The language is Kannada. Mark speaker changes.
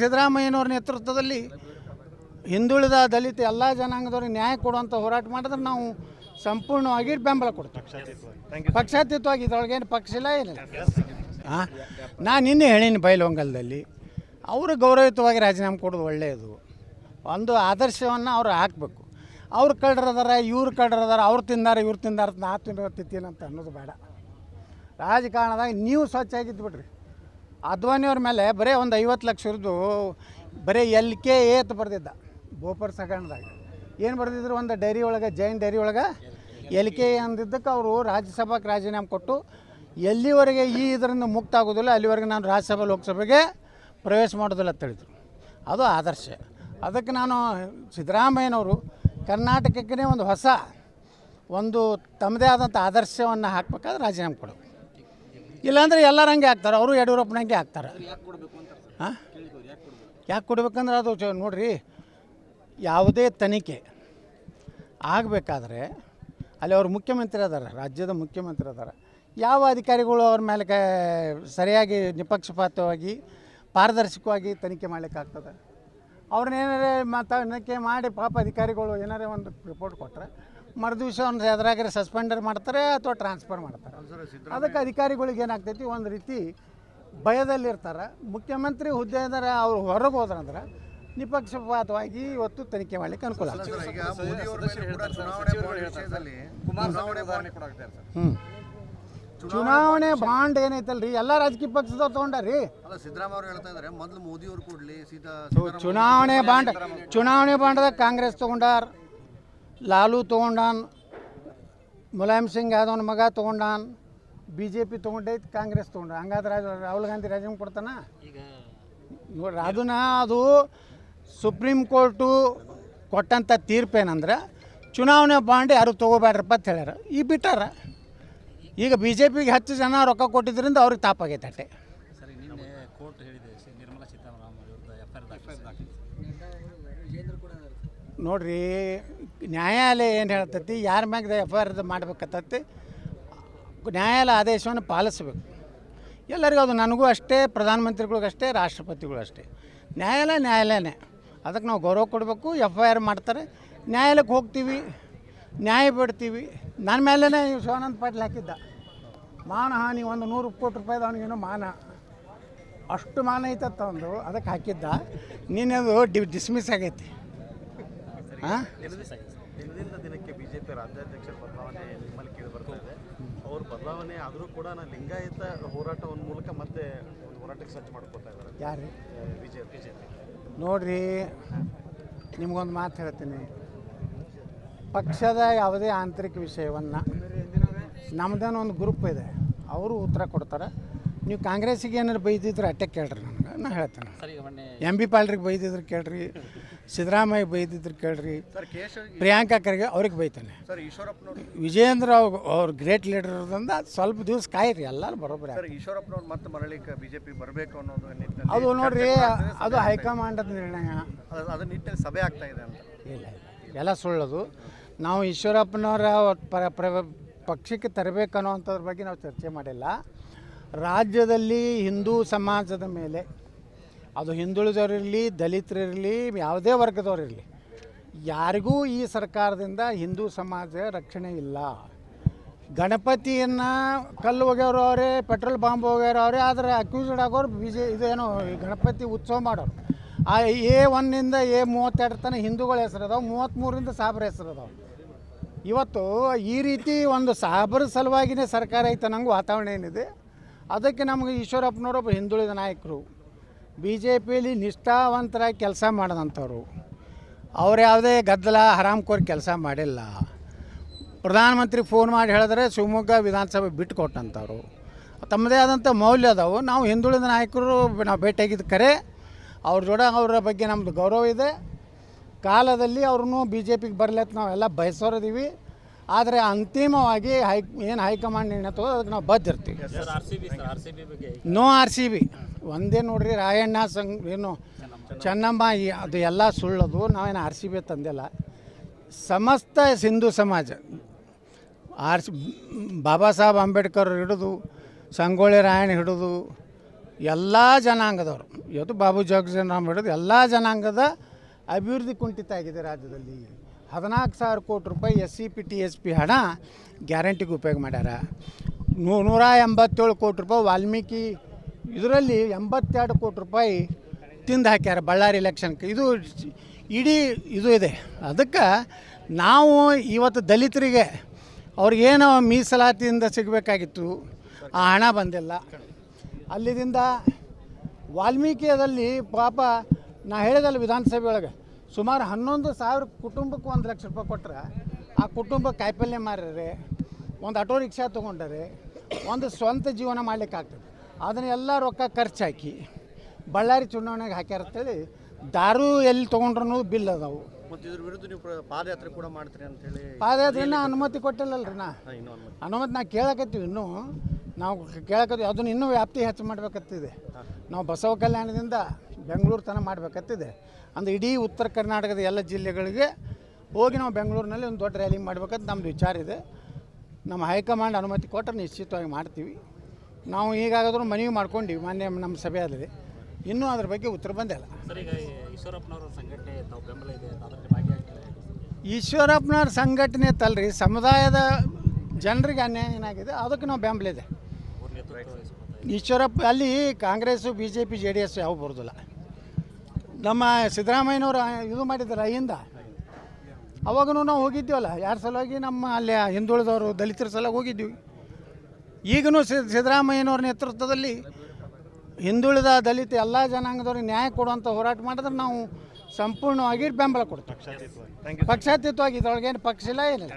Speaker 1: ಸಿದ್ದರಾಮಯ್ಯನವ್ರ ನೇತೃತ್ವದಲ್ಲಿ ಹಿಂದುಳಿದ ದಲಿತ ಎಲ್ಲ ಜನಾಂಗದವ್ರಿಗೆ ನ್ಯಾಯ ಕೊಡುವಂಥ ಹೋರಾಟ ಮಾಡಿದ್ರೆ ನಾವು ಸಂಪೂರ್ಣವಾಗಿ ಬೆಂಬಲ ಕೊಡ್ತೀವಿ. ಪಕ್ಷಾತೀತವಾಗಿ ಇದ್ರೊಳಗೇನು ಪಕ್ಷ ಇಲ್ಲ, ಏನಿಲ್ಲ. ಹಾಂ ನಾನು ನಿನ್ನೆ ಹೇಳೀನಿ ಬೈಲೊಂಗಲದಲ್ಲಿ ಅವರು ಗೌರವಯುತವಾಗಿ ರಾಜೀನಾಮೆ ಕೊಡೋದು ಒಳ್ಳೆಯದು. ಒಂದು ಆದರ್ಶವನ್ನು ಅವ್ರು ಹಾಕಬೇಕು. ಅವ್ರು ಕಳ್ಳರದಾರ, ಇವ್ರು ಕಳ್ಳರದಾರ, ಅವ್ರು ತಿಂದಾರ, ಇವ್ರು ತಿಂದಾರ ನಾ ತಿನ್ನೋ ಅಂತ ಅನ್ನೋದು ಬೇಡ. ರಾಜಕಾರಣದಾಗ ನೀವು ಸ್ವಚ್ಛ ಆಗಿದ್ದು ಬಿಡ್ರಿ. ಅದ್ವಾನಿಯವ್ರ ಮೇಲೆ ಬರೀ ಒಂದು ಐವತ್ತು ಲಕ್ಷ ಇರೋದು ಬರೀ ಎಲ್ ಕೆ ಏತ್ ಬರ್ದಿದ್ದ ಬೋಪರ್ ಸಗಣದಾಗ. ಏನು ಬರ್ದಿದ್ರು ಒಂದು ಡೈರಿ ಒಳಗೆ, ಜೈನ್ ಡೈರಿ ಒಳಗೆ ಎಲ್ ಕೆ ಅಂದಿದ್ದಕ್ಕೆ ಅವರು ರಾಜ್ಯಸಭಾಕ್ಕೆ ರಾಜೀನಾಮೆ ಕೊಟ್ಟು ಎಲ್ಲಿವರೆಗೆ ಈ ಇದರಿಂದ ಮುಕ್ತ ಆಗೋದಿಲ್ಲ ಅಲ್ಲಿವರೆಗೆ ನಾನು ರಾಜ್ಯಸಭಾ, ಲೋಕಸಭೆಗೆ ಪ್ರವೇಶ ಮಾಡೋದಿಲ್ಲ ಅಂತ ಹೇಳಿದರು. ಅದು ಆದರ್ಶ. ಅದಕ್ಕೆ ನಾನು ಸಿದ್ದರಾಮಯ್ಯನವರು ಕರ್ನಾಟಕಕ್ಕೆ ಒಂದು ಹೊಸ, ಒಂದು ತಮ್ಮದೇ ಆದಂಥ ಆದರ್ಶವನ್ನು ಹಾಕ್ಬೇಕಾದ್ರೆ ರಾಜೀನಾಮೆ ಕೊಡಬೇಕು ಇಲ್ಲಾಂದ್ರೆ ಎಲ್ಲರ ಹಂಗೆ ಹಾಕ್ತಾರೆ. ಅವರು ಯಡಿಯೂರಪ್ಪನಂಗೆ ಹಾಕ್ತಾರೆ. ಹಾಂ? ಯಾಕೆ ಕೊಡ್ಬೇಕಂದ್ರೆ ಅದು ಚ- ನೋಡ್ರಿ ಯಾವುದೇ ತನಿಖೆ ಆಗಬೇಕಾದ್ರೆ ಅಲ್ಲಿ ಅವರು ಮುಖ್ಯಮಂತ್ರಿ ಅದಾರ ರಾಜ್ಯದ ಮುಖ್ಯಮಂತ್ರಿ ಅದಾರ. ಯಾವ ಅಧಿಕಾರಿಗಳು ಅವ್ರ ಮೇಲೆ ಕ ಸರಿಯಾಗಿ ನಿಪಕ್ಷಪಾತವಾಗಿ ಪಾರದರ್ಶಕವಾಗಿ ತನಿಖೆ ಮಾಡ್ಲಿಕ್ಕಾಗ್ತದೆ? ಅವ್ರನ್ನ ಏನಾರೇ ಮತ್ತು ತನಿಖೆ ಮಾಡಿ ಪಾಪ ಅಧಿಕಾರಿಗಳು ಏನಾರೇ ಒಂದು ರಿಪೋರ್ಟ್ ಕೊಟ್ಟರೆ ಮರುದಿವಸ ಒಂದು ಎದುರಾಗರೆ ಸಸ್ಪೆಂಡರ್ ಮಾಡ್ತಾರೆ ಅಥವಾ ಟ್ರಾನ್ಸ್ಫರ್ ಮಾಡ್ತಾರೆ. ಅದಕ್ಕೆ ಅಧಿಕಾರಿಗಳಿಗೆ ಏನಾಗ್ತೈತಿ ಒಂದು ರೀತಿ ಭಯದಲ್ಲಿರ್ತಾರೆ. ಮುಖ್ಯಮಂತ್ರಿ ಹುದ್ದೆದಾರ ಅವ್ರು ಹೊರಗೆ ಹೋದ್ರಂದ್ರೆ ನಿಪಕ್ಷಪಾತವಾಗಿ ಇವತ್ತು ತನಿಖೆ ಮಾಡ್ಲಿಕ್ಕೆ ಅನುಕೂಲ ಆಗ್ತದೆ.
Speaker 2: ಈಗ ಮೋದಿ ಅವ್ರ ಮೇಲೆ ಕೂಡ ಚುನಾವಣೆ ಬಾಂಡ್
Speaker 1: ಏನೈತಲ್ರಿ? ಎಲ್ಲ ರಾಜಕೀಯ ಪಕ್ಷದವ್ರು ತಗೊಂಡ್ರಿ?
Speaker 2: ಅಲ್ಲ ಸಿದ್ದರಾಮಯ್ಯ ಅವರು ಹೇಳ್ತಾ ಇದ್ದಾರೆ ಮೊದಲು ಮೋದಿ ಅವರು ಕೊಡ್ಲಿ ಸೀತಾ
Speaker 1: ಚುನಾವಣೆ ಬಾಂಡ್ ಚುನಾವಣೆ ಬಾಂಡ್ದಾಗ ಕಾಂಗ್ರೆಸ್ ತೊಗೊಂಡಾರ. ಲಾಲು ತೊಗೊಂಡಾನ ಮುಲಾಯಂ ಸಿಂಗ್ ಯಾದವನ ಮಗ ತೊಗೊಂಡಾನ ಬಿ ಜೆ ಪಿ ತೊಗೊಂಡೈತಿ ಕಾಂಗ್ರೆಸ್ ತೊಗೊಂಡ ಹಂಗಾದ್ರೆ ರಾಜ- ರಾಹುಲ್ ಗಾಂಧಿ ರಾಜೀನಾಮೆ ಕೊಡ್ತಾನ? ನೋಡ್ರಿ ಅದನ್ನ ಅದು ಸುಪ್ರೀಂ ಕೋರ್ಟು ಕೊಟ್ಟಂಥ ತೀರ್ಪೇನಂದ್ರೆ ಚುನಾವಣೆ ಬಾಂಡ್ ಯಾರು ತೊಗೋಬೇಡ್ರಪ್ಪ ಅಂತ ಹೇಳ್ಯಾರ. ಈ ಬಿಟ್ಟಾರ. ಈಗ ಬಿ ಜೆ ಪಿಗೆ ಹತ್ತು ಜನ ರೊಕ್ಕ ಕೊಟ್ಟಿದ್ದರಿಂದ ಅವ್ರಿಗೆ ತಾಪಾಗೈತೆ ಅಟ್ಟೆ.
Speaker 3: ನಿರ್ಮಲಾ
Speaker 1: ನೋಡ್ರಿ ನ್ಯಾಯಾಲಯ ಏನು ಹೇಳ್ತೈತಿ ಯಾರ ಮ್ಯಾಗ ಎಫ್ ಐ ಆರ್ ಮಾಡ್ಬೇಕತ್ತತಿ, ನ್ಯಾಯಾಲಯ ಆದೇಶವನ್ನು ಪಾಲಿಸ್ಬೇಕು. ಎಲ್ಲರಿಗೂ ಅದು ನನಗೂ ಅಷ್ಟೇ, ಪ್ರಧಾನಮಂತ್ರಿಗಳಿಗೂ ಅಷ್ಟೇ, ರಾಷ್ಟ್ರಪತಿಗಳು ಅಷ್ಟೇ. ನ್ಯಾಯಾಲಯ ನ್ಯಾಯಾಲಯನೇ. ಅದಕ್ಕೆ ನಾವು ಗೌರವ ಕೊಡಬೇಕು ಎಫ್ ಐ ಆರ್ ಮಾಡ್ತಾರೆ. ನ್ಯಾಯಾಲಯಕ್ಕೆ ಹೋಗ್ತೀವಿ, ನ್ಯಾಯ ಬಿಡ್ತೀವಿ. ನನ್ನ ಮೇಲೇ ಶಿವಾನಂದ ಪಾಟೀಲ್ ಹಾಕಿದ್ದ. ಮಾನಹಾನಿ ಒಂದು ನೂರು ಕೋಟಿ ರೂಪಾಯಿದು ಅವನಿಗೇನೋ ಮಾನ. ಅಷ್ಟು ಮಾನ ಐತತ್ತ ಒಂದು ಅದಕ್ಕೆ ಹಾಕಿದ್ದ. ನೀನದು ಡಿ ಡಿಸ್ಮಿಸ್ ಆಗೈತಿ.
Speaker 4: ದಿನದಿಂದ ದಿನಕ್ಕೆ ಬಿಜೆಪಿ ರಾಜ್ಯಾಧ್ಯಕ್ಷರ ಬದಲಾವಣೆ ನಿಮ್ಮಲ್ಲಿ ಕೇಳಿ ಬರ್ತಾ ಇದೆ ಅವ್ರ ಬದಲಾವಣೆ ಆದರೂ ಕೂಡ ನಾನು ಲಿಂಗಾಯತ ಹೋರಾಟವನ್ನು ಮೂಲಕ ಮತ್ತೆ ಒಂದು ಹೋರಾಟಕ್ಕೆ ಸಜ್ಜು ಮಾಡ್ಕೊತಾ ಇದ್ದಾರೆ.
Speaker 1: ಯಾರು?
Speaker 4: BJP BJP.
Speaker 1: ನೋಡ್ರಿ ನಿಮ್ಗೊಂದು ಮಾತು ಹೇಳ್ತೀನಿ. ಪಕ್ಷದ ಯಾವುದೇ ಆಂತರಿಕ ವಿಷಯವನ್ನು ನಮ್ದೇನೋ ಒಂದು ಗ್ರೂಪ್ ಇದೆ. ಅವರು ಉತ್ತರ ಕೊಡ್ತಾರೆ. ನೀವು ಕಾಂಗ್ರೆಸ್ಸಿಗೆ ಏನಾರು ಬೈದಿದ್ರೆ ಅಟ್ಟೆ ಕೇಳ್ರಿ ನನಗೆ ನಾ ಹೇಳ್ತೇನೆ. ಎಂ ಬಿ ಪಾಲ್ರಿಗೆ ಬೈದಿದ್ರೆ ಕೇಳ್ರಿ. ಸಿದ್ದರಾಮಯ್ಯ ಬೈದಿದ್ರು ಕೇಳ್ರಿ. ಪ್ರಿಯಾಂಕಾ ಖರ್ಗೆ ಅವ್ರಿಗೆ ಬೈತಾನೆ. ವಿಜೇಂದ್ರ ಅವ್ರು ಅವ್ರ ಗ್ರೇಟ್ ಲೀಡರ್ ಇರೋದ್ರಿಂದ ಸ್ವಲ್ಪ ದಿವಸ ಕಾಯಿರಿ ಎಲ್ಲರೂ ಬರೋಬ್ಬರ
Speaker 2: ಈಶ್ವರಪ್ಪನವ್ರು ಮತ್ತೆ ಬಿಜೆಪಿ ಬರಬೇಕು ಅನ್ನೋದು
Speaker 1: ಅದು ನೋಡ್ರಿ ಅದು. ಹೈಕಮಾಂಡದ ನಿರ್ಣಯ.
Speaker 2: ಅದು- ಸಭೆ ಆಗ್ತಾ ಇದೆ ಅಂತ.
Speaker 1: ಇಲ್ಲ ಇಲ್ಲ ಎಲ್ಲ ಸುಳ್ಳದು. ನಾವು ಈಶ್ವರಪ್ಪನವರ ಪಕ್ಷಕ್ಕೆ ಪ್ರ ಪಕ್ಷಕ್ಕೆ ತರಬೇಕನ್ನೋವಂಥದ್ರ ಬಗ್ಗೆ ನಾವು ಚರ್ಚೆ ಮಾಡಿಲ್ಲ. ರಾಜ್ಯದಲ್ಲಿ ಹಿಂದೂ ಸಮಾಜದ ಮೇಲೆ ಅದು ಹಿಂದುಳಿದವರಿರಲಿ ದಲಿತರಿರಲಿ ಯಾವುದೇ ವರ್ಗದವರಿರಲಿ ಯಾರಿಗೂ ಈ ಸರ್ಕಾರದಿಂದ ಹಿಂದೂ ಸಮಾಜ ರಕ್ಷಣೆ ಇಲ್ಲ. ಗಣಪತಿಯನ್ನು ಕಲ್ಲು ಒಗೆಯೋರು ಅವರೇ, ಪೆಟ್ರೋಲ್ ಬಾಂಬ್ ಒಗೆಯೋರು ಅವರೇ, ಆದರೆ ಅಕ್ಯೂಸ್ಡ್ ಆಗೋರು ಬಿ ಜೆ ಇದೇನು ಗಣಪತಿ ಉತ್ಸವ ಮಾಡೋರು. ಆ ಎ ಒನ್ನಿಂದ ಎ ಮೂವತ್ತೆರಡು ತನಕ ಹಿಂದೂಗಳ ಹೆಸರು ಅದಾವೆ ಮೂವತ್ತ್ಮೂರಿಂದ ಸಾಬ್ರ ಹೆಸರು ಅದಾವೆ. ಇವತ್ತು ಈ ರೀತಿ ಒಂದು ಸಾಬರ ಸಲುವಾಗಿಯೇ ಸರ್ಕಾರ ಐತೆ ನಂಗೆ ವಾತಾವರಣ ಏನಿದೆ. ಅದಕ್ಕೆ ನಮಗೆ ಈಶ್ವರಪ್ಪನವರೊಬ್ಬ ಹಿಂದುಳಿದ ನಾಯಕರು ಬಿ ಜೆ ಪಿಲಿ ನಿಷ್ಠಾವಂತರಾಗಿ ಕೆಲಸ ಮಾಡಿದಂಥವ್ರು. ಅವ್ರು ಯಾವುದೇ ಗದ್ದಲ, ಹರಾಮ್ಕೋರ್ ಕೆಲಸ ಮಾಡಿಲ್ಲ. ಪ್ರಧಾನಮಂತ್ರಿ ಫೋನ್ ಮಾಡಿ ಹೇಳಿದ್ರೆ ಶಿವಮೊಗ್ಗ ವಿಧಾನಸಭೆ ಬಿಟ್ಟು ಕೊಟ್ಟಂಥವ್ರು ತಮ್ಮದೇ ಆದಂಥ ಮೌಲ್ಯ ಅದಾವು. ನಾವು ಹಿಂದುಳಿದ ನಾಯಕರು ನಾವು ಭೇಟಿಯಾಗಿದ್ದು ಕರೆ ಅವ್ರ ಜೋಡ ಅವರ ಬಗ್ಗೆ ನಮ್ಮದು ಗೌರವ ಇದೆ. ಕಾಲದಲ್ಲಿ ಅವ್ರನ್ನೂ ಬಿ ಜೆ ಪಿಗೆ ಬರಲತ್ತ ನಾವೆಲ್ಲ ಬಯಸೋರಿದ್ದೀವಿ. ಆದರೆ ಅಂತಿಮವಾಗಿ ಹೈ ಏನು ಹೈಕಮಾಂಡ್ ನಿರ್ಣಯ ತಗೋ ಅದಕ್ಕೆ ನಾವು
Speaker 3: ಬದ್ಧ ಇರ್ತೀವಿ
Speaker 1: ನೋ ಆರ್ ಸಿ ಬಿ ಒಂದೇ ನೋಡ್ರಿ ರಾಯಣ್ಣ ಸಂಘ ಏನು ಚೆನ್ನಮ್ಮ. ಈ ಅದು ಎಲ್ಲ ಸುಳ್ಳದು. ನಾವೇನು ಆರ್ ಸಿ ಬಿ ತಂದಿಲ್ಲ. ಸಮಸ್ತ ಸಿಂಧು ಸಮಾಜ ಆರ್ ಸಿ ಬಾಬಾ ಸಾಹೇಬ್ ಅಂಬೇಡ್ಕರ್ ಹಿಡಿದು ಸಂಗೊಳ್ಳಿ ರಾಯಣ್ಣ ಹಿಡಿದು ಎಲ್ಲ ಜನಾಂಗದವರು ಇವತ್ತು ಬಾಬು ಜಗಜೀವನರಾಮ್ ಹಿಡಿದು ಎಲ್ಲ ಜನಾಂಗದ ಅಭಿವೃದ್ಧಿ ಕುಂಠಿತ ಆಗಿದೆ ರಾಜ್ಯದಲ್ಲಿ ಹದಿನಾಲ್ಕು ಸಾವಿರ ಕೋಟಿ ರೂಪಾಯಿ S C P, T S P ಹಣ ಗ್ಯಾರಂಟಿಗೆ ಉಪಯೋಗ ಮಾಡ್ಯಾರ. ನೂ ನೂರ ಎಂಬತ್ತೇಳು ಕೋಟಿ ರೂಪಾಯಿ ವಾಲ್ಮೀಕಿ, ಇದರಲ್ಲಿ ಎಂಬತ್ತೆರಡು ಕೋಟಿ ರೂಪಾಯಿ ತಿಂದು ಹಾಕ್ಯಾರ ಬಳ್ಳಾರಿ ಎಲೆಕ್ಷನ್ಗೆ ಇದು ಇಡೀ ಇದು ಇದೆ. ಅದಕ್ಕೆ ನಾವು ಇವತ್ತು ದಲಿತರಿಗೆ ಅವ್ರಿಗೇನೋ ಮೀಸಲಾತಿಯಿಂದ ಸಿಗಬೇಕಾಗಿತ್ತು, ಆ ಹಣ ಬಂದಿಲ್ಲ. ಅಲ್ಲಿದಿಂದ ವಾಲ್ಮೀಕಿಯದಲ್ಲಿ ಪಾಪ ನಾ ಹೇಳಿದಲ್ಲ ವಿಧಾನಸಭೆ ಒಳಗೆ ಸುಮಾರು ಹನ್ನೊಂದು ಸಾವಿರ ಕುಟುಂಬಕ್ಕೆ ಒಂದು ಲಕ್ಷ ರೂಪಾಯಿ ಕೊಟ್ಟರೆ ಆ ಕುಟುಂಬ ಕಾಯಿಪಲ್ಯ ಮಾರ್ಯಾರೆ ಒಂದು ಆಟೋ ರಿಕ್ಷಾ ತೊಗೊಂಡರೆ ಒಂದು ಸ್ವಂತ ಜೀವನ ಮಾಡ್ಲಿಕ್ಕೆ ಆಗ್ತದೆ ಅದನ್ನೆಲ್ಲ ರೊಕ್ಕ ಖರ್ಚು ಹಾಕಿ ಬಳ್ಳಾರಿ ಚುನಾವಣೆಗೆ ಹಾಕ್ಯಾರ ಅಂತೇಳಿ ದಾರು ಎಲ್ಲಿ ತೊಗೊಂಡ್ರೂ ಬಿಲ್ ಅದಾವು.
Speaker 2: ಮತ್ತು ಇದ್ರ ವಿರುದ್ಧ ನೀವು ಪ್ರ- ಪಾದಯಾತ್ರೆ ಕೂಡ ಮಾಡ್ತೀರಿ ಅಂತ ಹೇಳಿ
Speaker 1: ಪಾದಯಾತ್ರೆನ ಅನುಮತಿ ಕೊಟ್ಟಿಲ್ಲಲ್ರಿ ನಾ. ಅನುಮತಿ. ನಾ ಕೇಳಕತ್ತೀವಿ ಇನ್ನೂ. ನಾವು ಕೇಳಕತ್ತೀವಿ ಅದನ್ನ ಇನ್ನೂ ವ್ಯಾಪ್ತಿ ಹೆಚ್ಚು ಮಾಡ್ಬೇಕತ್ತಿದೆ. ನಾವು ಬಸವ ಕಲ್ಯಾಣದಿಂದ ಬೆಂಗಳೂರು ತನಕ ಮಾಡಬೇಕತ್ತಿದೆ ಅಂದರೆ ಇಡೀ ಉತ್ತರ ಕರ್ನಾಟಕದ ಎಲ್ಲ ಜಿಲ್ಲೆಗಳಿಗೆ ಹೋಗಿ ನಾವು ಬೆಂಗಳೂರಿನಲ್ಲಿ ಒಂದು ದೊಡ್ಡ ರ್ಯಾಲಿ ಮಾಡಬೇಕಂತ ನಮ್ಮದು ವಿಚಾರ ಇದೆ. ನಮ್ಮ ಹೈಕಮಾಂಡ್ ಅನುಮತಿ ಕೊಟ್ಟರೆ ನಿಶ್ಚಿತವಾಗಿ ಮಾಡ್ತೀವಿ. ನಾವು ಈಗಾಗಾದರೂ ಮನವಿ ಮಾಡ್ಕೊಂಡೀವಿ ಮಾನ್ಯ ನಮ್ಮ ಸಭೆಯಲ್ಲಿ ಇನ್ನೂ ಅದ್ರ ಬಗ್ಗೆ ಉತ್ತರ ಬಂದಿಲ್ಲ.
Speaker 3: ಈಶ್ವರಪ್ಪನವರ ಸಂಘಟನೆ
Speaker 1: ತಲ್ರಿ ಸಮುದಾಯದ ಜನರಿಗೆ ಅನ್ಯಾಯ ಏನಾಗಿದೆ ಅದಕ್ಕೆ ನಾವು ಬೆಂಬಲ ಇದೆ. ಈಶ್ವರಪ್ಪ ಅಲ್ಲಿ Congress B J P J D S ಯಾವ ಬರೋದಿಲ್ಲ. ನಮ್ಮ ಸಿದ್ದರಾಮಯ್ಯನವರು ಇದು ಮಾಡಿದ್ದಾರೆ ಅಯ್ಯಿಂದ ಅವಾಗೂ ನಾವು ಹೋಗಿದ್ದೀವಲ್ಲ ಯಾರ ಸಲುವಾಗಿ ನಮ್ಮ ಅಲ್ಲಿ ಹಿಂದುಳಿದವರು ದಲಿತರ ಸಲುವಾಗಿ ಹೋಗಿದ್ದೀವಿ ಈಗಲೂ ಸಿದ್ದರಾಮಯ್ಯನವ್ರ ನೇತೃತ್ವದಲ್ಲಿ ಹಿಂದುಳಿದ ದಲಿತ ಎಲ್ಲ ಜನಾಂಗದವ್ರಿಗೆ ನ್ಯಾಯ ಕೊಡುವಂಥ ಹೋರಾಟ ಮಾಡಿದ್ರೆ ನಾವು ಸಂಪೂರ್ಣವಾಗಿ ಬೆಂಬಲ ಕೊಡ್ತೀವಿ. ಪಕ್ಷಾತೀತವಾಗಿ ಇದ್ರೊಳಗೇನು ಪಕ್ಷ ಇಲ್ಲ ಏನಿಲ್ಲ.